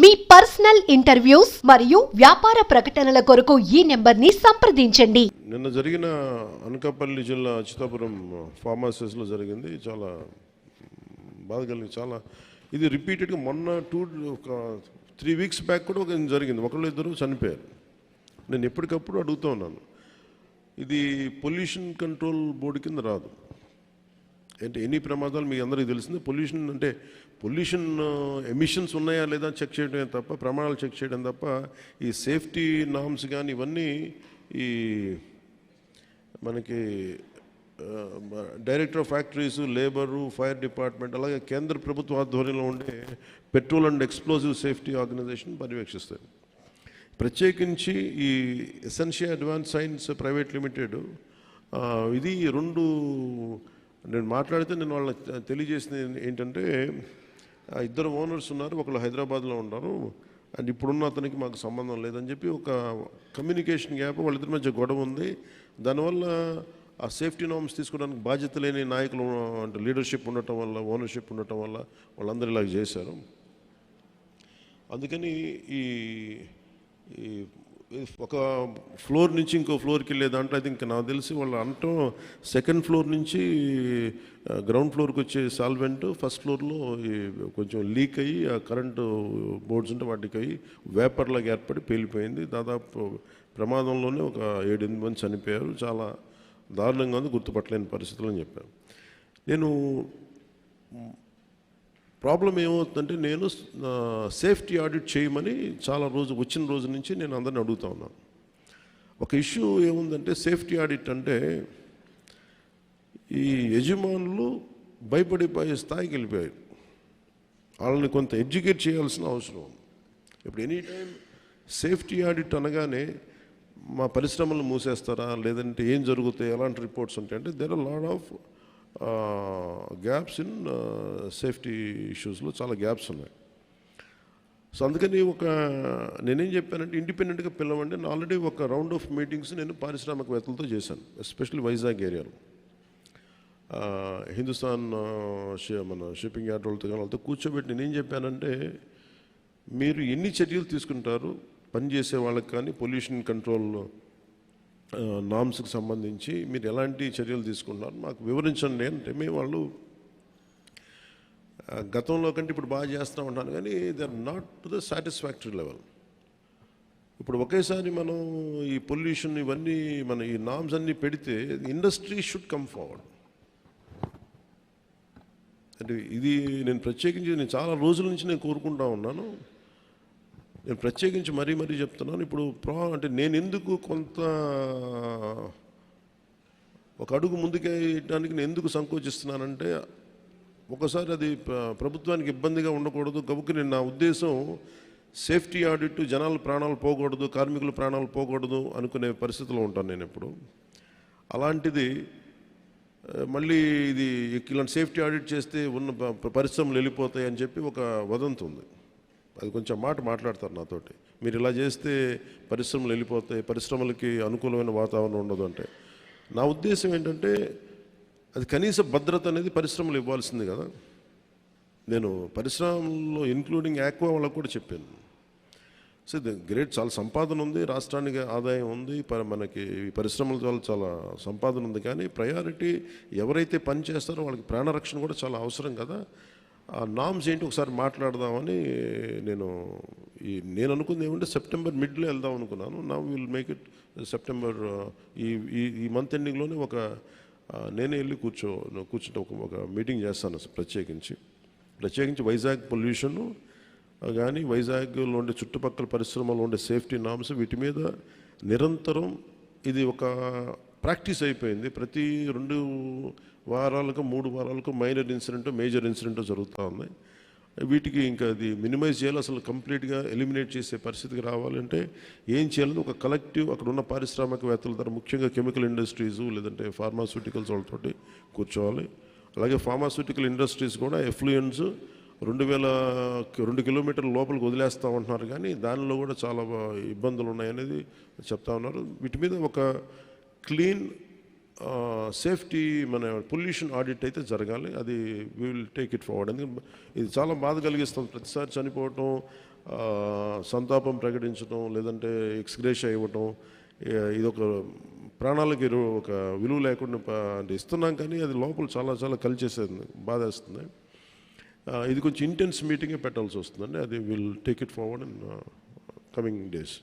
మీ personal interviews మరియు వ్యాపార ప్రకటనల కొరకు ఈ నెంబర్ని సంప్రదించండి. నిన్న జరిగిన అనకాపల్లి జిల్లా అచ్యుతాపురం ఫార్మాసిస్లో జరిగింది. చాలా బాధ కలిగింది. చాలా ఇది రిపీటెడ్గా మొన్న టూ ఒక త్రీ వీక్స్ బ్యాక్ కూడా ఒక జరిగింది. ఒకళ్ళు ఇద్దరు చనిపోయారు. నేను ఎప్పటికప్పుడు అడుగుతూ ఉన్నాను. ఇది పొల్యూషన్ కంట్రోల్ బోర్డు కింద రాదు. అంటే ఎన్ని ప్రమాదాలు మీ అందరికీ తెలిసింది? పొల్యూషన్ అంటే పొల్యూషన్ ఎమిషన్స్ ఉన్నాయా లేదా చెక్ చేయడమే తప్ప ప్రమాణాలు చెక్ చేయడం తప్ప ఈ సేఫ్టీ నామ్స్ కానీ ఇవన్నీ ఈ మనకి director of factories labour fire department అలాగే కేంద్ర ప్రభుత్వ ఆధ్వర్యంలో ఉండే petrol and explosive safety organisation పర్యవేక్షిస్తాయి ప్రత్యేకించి ఈ essential advance science private limited ఇది రెండు నేను మాట్లాడితే నేను వాళ్ళకి తెలియజేసింది ఏంటంటే ఇద్దరు ఓనర్స్ ఉన్నారు ఒకళ్ళు హైదరాబాద్లో ఉన్నారు అండ్ ఇప్పుడున్న అతనికి మాకు సంబంధం లేదని చెప్పి ఒక కమ్యూనికేషన్ గ్యాప్ వాళ్ళిద్దరి మధ్య గొడవ ఉంది. దానివల్ల ఆ సేఫ్టీ నామ్స్ తీసుకోవడానికి బాధ్యత లేని నాయకులు అంటే లీడర్షిప్ ఉండటం వల్ల ఓనర్షిప్ ఉండటం వల్ల వాళ్ళందరూ ఇలాగ చేశారు. అందుకని ఈ ఈ ఒక ఫ్లోర్ నుంచి ఇంకో ఫ్లోర్కి వెళ్ళే దాంట్లో అయితే ఇంకా నాకు తెలిసి వాళ్ళు అనటం సెకండ్ ఫ్లోర్ నుంచి గ్రౌండ్ ఫ్లోర్కి వచ్చే సాల్వెంట్ ఫస్ట్ ఫ్లోర్లో కొంచెం లీక్ అయ్యి ఆ కరెంటు బోర్డ్స్ ఉంటే వాటికి అయ్యి వేపర్లాగా ఏర్పడి పేలిపోయింది. దాదాపు ప్రమాదంలోనే ఒక ఏడెనిమిది మంది చనిపోయారు. చాలా దారుణంగా ఉంది గుర్తుపట్టలేని పరిస్థితులు అని చెప్పాను నేను ప్రాబ్లం ఏమవుతుందంటే నేను సేఫ్టీ ఆడిట్ చేయమని చాలా రోజు వచ్చిన రోజు నుంచి నేను అందరిని అడుగుతా ఉన్నాను ఒక ఇష్యూ ఏముందంటే సేఫ్టీ ఆడిట్ అంటే ఈ యజమానులు భయపడిపోయే స్థాయికి వెళ్ళిపోయారు. వాళ్ళని కొంత ఎడ్యుకేట్ చేయాల్సిన అవసరం. ఉంది ఇప్పుడు ఎనీ టైం సేఫ్టీ ఆడిట్ అనగానే మా పరిశ్రమలు మూసేస్తారా? లేదంటే ఏం జరుగుతాయి? ఎలాంటి రిపోర్ట్స్ ఉంటాయి? అంటే there are lot of gaps in safety ఇష్యూస్లో చాలా గ్యాప్స్ ఉన్నాయి. సో అందుకని ఒక నేనేం చెప్పానంటే ఇండిపెండెంట్గా పిలవండి. నేను ఆల్రెడీ ఒక రౌండ్ ఆఫ్ మీటింగ్స్ నేను పారిశ్రామికవేత్తలతో చేశాను ఎస్పెషల్లీ వైజాగ్ ఏరియాలో. హిందుస్థాన్ మన షిప్పింగ్ యార్డ్ వాళ్ళతో కానీ వాళ్ళతో కూర్చోబెట్టి నేనేం చెప్పానంటే మీరు ఎన్ని చర్యలు తీసుకుంటారు పనిచేసే వాళ్ళకి కానీ పొల్యూషన్ కంట్రోల్ నామ్స్కి సంబంధించి మీరు ఎలాంటి చర్యలు తీసుకుంటున్నారు? మాకు వివరించండి. అంటే మేము వాళ్ళు గతంలో కంటే ఇప్పుడు బాగా చేస్తూ ఉంటాను కానీ they are not to the satisfactory level ఇప్పుడు ఒకేసారి మనం ఈ పొల్యూషన్ ఇవన్నీ మన ఈ నామ్స్ అన్నీ పెడితే ఇండస్ట్రీ షుడ్ కమ్ ఫార్వర్డ్ అంటే ఇది నేను ప్రత్యేకించి నేను చాలా రోజుల నుంచి నేను కోరుకుంటా ఉన్నాను. నేను ప్రత్యేకించి మరీ మరీ చెప్తున్నాను. ఇప్పుడు ప్రా అంటే నేను ఎందుకు కొంత ఒక అడుగు ముందుకేయడానికి నేను ఎందుకు సంకోచిస్తున్నానంటే ఒకసారి అది ప్రభుత్వానికి ఇబ్బందిగా ఉండకూడదు. గబుక్కి నేను నా ఉద్దేశం సేఫ్టీ ఆడిట్ జనాల ప్రాణాలు పోకూడదు కార్మికుల ప్రాణాలు పోకూడదు అనుకునే పరిస్థితిలో ఉంటాను నేను ఇప్పుడు. అలాంటిది మళ్ళీ ఇది ఇలాంటి సేఫ్టీ ఆడిట్ చేస్తే ఉన్న పరిశ్రమలు వెళ్ళిపోతాయి అని చెప్పి ఒక వదంతి ఉంది అది కొంచెం మాట మాట్లాడతారు నాతోటి. మీరు ఇలా చేస్తే పరిశ్రమలు వెళ్ళిపోతాయి పరిశ్రమలకి అనుకూలమైన వాతావరణం ఉండదు అంటే. నా ఉద్దేశం ఏంటంటే అది కనీస భద్రత అనేది పరిశ్రమలు ఇవ్వాల్సింది కదా. నేను పరిశ్రమల్లో ఇన్క్లూడింగ్ యాక్వా వాళ్ళకు కూడా చెప్పాను. సో గ్రేట్ చాలా సంపాదన ఉంది రాష్ట్రానికి ఆదాయం ఉంది ప- మనకి ఈ పరిశ్రమల ద్వారా చాలా సంపాదన ఉంది. కానీ ప్రయారిటీ ఎవరైతే పని చేస్తారో వాళ్ళకి ప్రాణరక్షణ కూడా చాలా అవసరం కదా. ఆ నామ్స్ ఏంటి ఒకసారి మాట్లాడదామని నేను ఈ నేను అనుకుంది ఏమంటే సెప్టెంబర్ మిడ్లో వెళ్దాం అనుకున్నాను. నా విల్ మేక్ ఇట్ సెప్టెంబర్ ఈ ఈ ఈ మంత్ ఎండింగ్లోనే ఒక నేనే వెళ్ళి కూర్చో కూర్చుంటే ఒక ఒక మీటింగ్ చేస్తాను ప్రత్యేకించి. ప్రత్యేకించి వైజాగ్ పొల్యూషన్ కానీ వైజాగ్లో ఉండే చుట్టుపక్కల పరిశ్రమలో ఉండే సేఫ్టీ నామ్స్ వీటి మీద నిరంతరం ఇది ఒక ప్రాక్టీస్ అయిపోయింది. ప్రతి రెండు వారాలకు మూడు వారాలకు మైనర్ ఇన్సిడెంట్ మేజర్ ఇన్సిడెంట్ జరుగుతూ ఉంది వీటికి ఇంకా అది మినిమైజ్ చేయాలి అసలు కంప్లీట్గా ఎలిమినేట్ చేసే పరిస్థితికి రావాలంటే ఏం చేయాలని ఒక కలెక్టివ్ అక్కడ ఉన్న పారిశ్రామికవేత్తల ద్వారా ముఖ్యంగా కెమికల్ ఇండస్ట్రీస్ లేదంటే ఫార్మాస్యూటికల్స్ వాళ్ళతోటి కూర్చోవాలి. అలాగే ఫార్మాస్యూటికల్ ఇండస్ట్రీస్ కూడా ఎఫ్లూయెన్స్ రెండు వేల రెండు కిలోమీటర్ల లోపలికి వదిలేస్తూ ఉంటున్నారు. కానీ దానిలో కూడా చాలా ఇబ్బందులు ఉన్నాయనేది చెప్తా ఉన్నారు. వీటి మీద ఒక క్లీన్ సేఫ్టీ మన పొల్యూషన్ ఆడిట్ అయితే జరగాలి. అది విల్ టేక్ ఇట్ ఫార్వర్డ్ ఎందుకంటే ఇది చాలా బాధ కలిగిస్తుంది. ప్రతిసారి చనిపోవటం సంతాపం ప్రకటించడం లేదంటే ఎక్స్గ్రేష్ ఇవ్వటం ఇది ఇదొక ప్రాణాలకి ఒక విలువ లేకుండా అంటే ఇస్తున్నాం కానీ అది లోపల చాలా చాలా కలిచేసేది బాధేస్తుంది. ఇది కొంచెం ఇంటెన్స్ మీటింగే పెట్టాల్సి వస్తుందండి. అది will take it forward in coming days